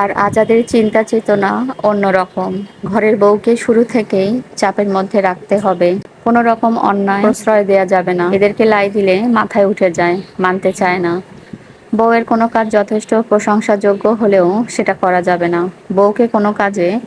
আর আজাদের চিন্তা চেতনা অন্যরকম। ঘরের বউকে শুরু থেকেই চাপের মধ্যে রাখতে হবে। কোনো রকম অন্যায় প্রশ্রয় দেয়া যাবে না। এদেরকে লাই দিলে মাথায় উঠে যায়, মানতে চায় না। বউয়ের কোনো কাজ যথেষ্ট প্রশংসাযোগ্য হলেও সেটা করা যাবে না। বউকে কোনো কাজে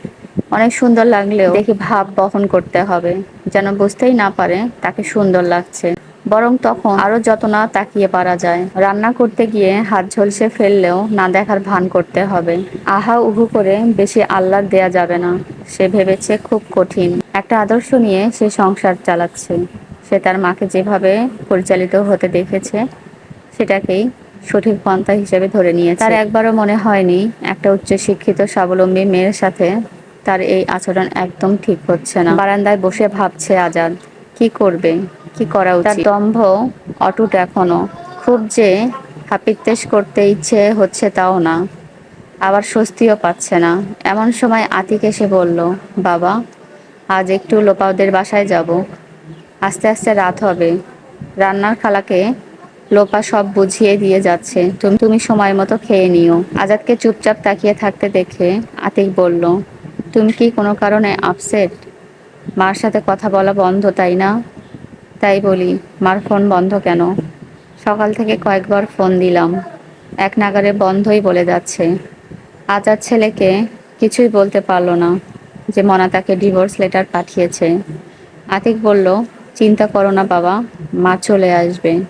অনেক সুন্দর লাগলেও দেখি ভাব বহন করতে হবে। যেন বুঝতেই না পারে তাকে সুন্দর লাগছে। বরং তখন আরও যত না তাকিয়ে পারা যায়। রান্না করতে গিয়ে হাত ঝলসে ফেললেও না দেখার ভান করতে হবে। আহা, উহু করে বেশি আহ্লাদ দেয়া যাবে না। সে ভেবেছে খুব কঠিন। একটা আদর্শ নিয়ে সে সংসার চালাচ্ছে। সে তার মাকে যেভাবে পরিচালিত হতে দেখেছে, সেটাকেই সঠিক পন্থা হিসেবে ধরে নিয়েছে। তার একবারও মনে হয়নি, একটা উচ্চশিক্ষিত, স্বাবলম্বী মেয়ের সাথে তার এই আচরণ একদম ঠিক হচ্ছে না। বারান্দায় বসে ভাবছে আজাদ। কি করবে? কি করা উচিত? তার দম্ভ অটুট এখনও। খুব যে হাপিত্তেশ করতে ইচ্ছে হচ্ছে তাও না। আবার স্বস্তিও পাচ্ছে না। এমন সময় আতিক এসে বলল বাবা আজ একটু লোপাওদের বাসায় যাব। আস্তে আস্তে রাত হবে। রান্নার খালাকে লোপা সব বুঝিয়ে দিয়ে যাচ্ছে। তুমি তুমি সময় মতো খেয়ে নিও। আজাদকে চুপচাপ তাকিয়ে থাকতে দেখে আতিক বলল তুমি কি কোনো কারণে আপসেট মার সাথে কথা বলা বন্ধ, তাই না? তাই বলি, মার ফোন বন্ধ কেন? সকাল থেকে কয়েকবার ফোন দিলাম। এক নাগারে বন্ধই বলে যাচ্ছে। আজাদ ছেলেকে কিছুই বলতে পারল না যে মনা তাকে ডিভোর্স লেটার পাঠিয়েছে। আতিক বলল, চিন্তা করো না বাবা, মা চলে আসবে।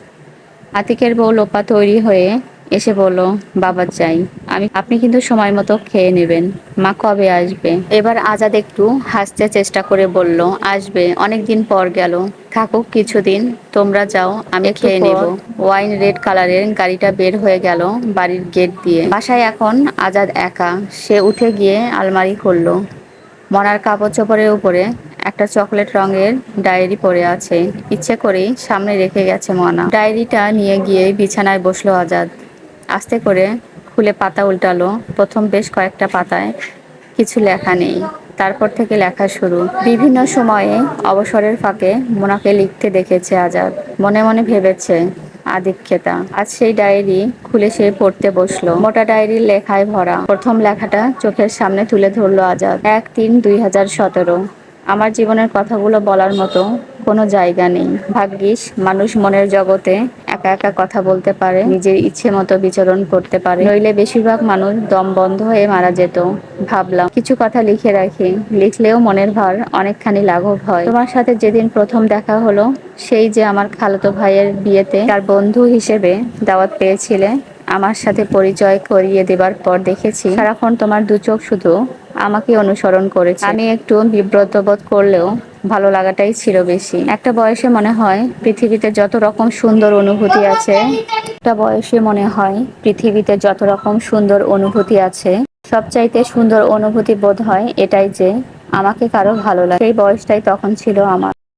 আতিকের বউ লোপা তৈরি হয়ে এসে বলল, বাবা চাই আমি আপনি কিন্তু সময় মতো খেয়ে নেবেন। মা কবে আসবে? এবার আজাদ একটু হাসতে চেষ্টা করে বলল আসবে অনেক দিন পর গেল। থাকুক কিছুদিন তোমরা যাও আমি খেয়ে নেব। ওয়াইন রেড কালারের গাড়িটা বের হয়ে গেল বাড়ির গেট দিয়ে। বাসায় এখন আজাদ একা। সে উঠে গিয়ে আলমারি খুললো। মনার কাপড় চোপড়ের উপরে একটা চকলেট রঙের ডায়েরি পড়ে আছে। ইচ্ছে করেই সামনে রেখে গেছে মনা। ডায়েরিটা নিয়ে গিয়ে বিছানায় বসল আজাদ। আস্তে করে খুলে পাতা উল্টালো। প্রথম বেশ কয়েকটা পাতায় কিছু লেখা নেই। তারপর থেকে লেখা শুরু। বিভিন্ন সময়ে অবসরের ফাঁকে মোনাকে লিখতে দেখেছে আজাদ। মনে মনে ভেবেছে, আদিক্ষেতা। আজ সেই ডায়েরি খুলে সে পড়তে বসল। মোটা ডায়েরির লেখায় ভরা প্রথম লেখাটা চোখের সামনে তুলে ধরলো আজাদ। এক তিন দুই হাজার সতেরো। আমার জীবনের কথাগুলো বলার মতো কোনো জায়গা নেই। ভাগ্যিস, মানুষ মনের জগতে একা একা কথা বলতে পারে, নিজের ইচ্ছে মতো বিচরণ করতে পারে। নইলে বেশিরভাগ মানুষ দম বন্ধ হয়ে মারা যেত। ভাবলাম, কিছু কথা লিখে রাখি। লিখলেও মনের ভার অনেকখানি লাঘব হয়। তোমার সাথে যেদিন প্রথম দেখা হলো, সেই যে আমার খালাতো ভাইয়ের বিয়েতে তার বন্ধু হিসেবে দাওয়াত পেয়েছিলে আমার সাথে পরিচয় করিয়ে দেবার পর দেখেছি সারাক্ষণ তোমার দু চোখ শুধু আমাকে অনুসরণ করেছে। আমি একটু বিব্রত বোধ করলেও ভালো লাগাটাই ছিল বেশি। একটা বয়সে মনে হয় পৃথিবীতে যত রকম সুন্দর অনুভূতি আছে, একটা বয়সে মনে হয় পৃথিবীতে যত রকম সুন্দর অনুভূতি আছে, সবচাইতে সুন্দর অনুভূতি বোধ হয় এটাই যে আমাকে কারও ভালো লাগে। সেই বয়সটাই তখন ছিল আমার।